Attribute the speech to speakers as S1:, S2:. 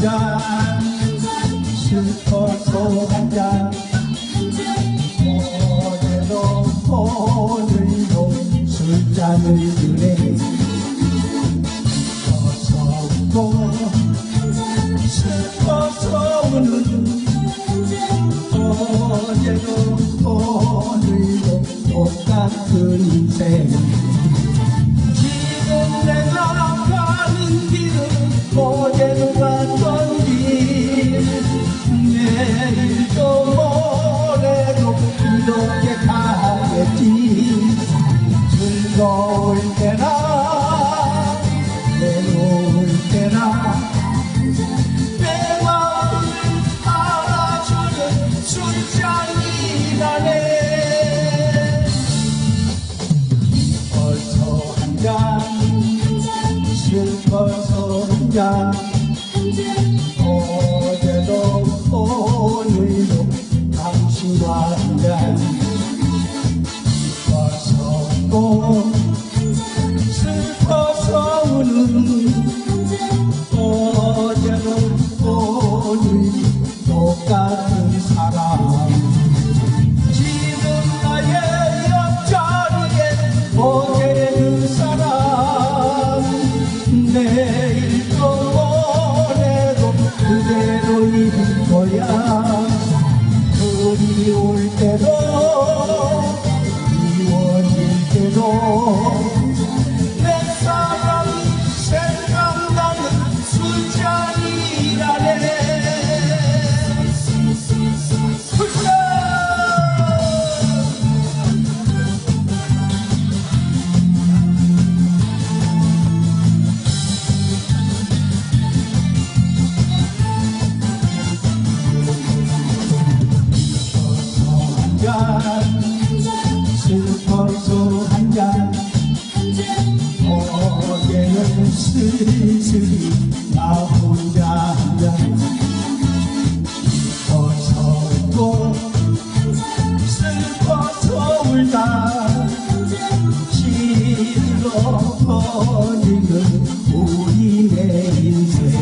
S1: 한잔 슬퍼서 한잔 어제도 오늘도 술잔을 드네 어서 웃고 슬퍼 즐거울 때나? 외로울 때나? 내 마음을 알아주는 술잔이라네. 슬퍼서 한잔 슬퍼서 한잔 웃고 슬퍼서 우는 어제도 오늘 똑같은 사람. 지금 나의 옆자리에 어제 그 사람. 내일도 모레도 그대로일 거야. 그리울 때도 미워질 때도 내 사랑이 생각나는 술잔이라네. 술잔 한잔 슬슬 나 혼자 한잔 서고 슬퍼서 울다. 실로 버리는 우리의 인생.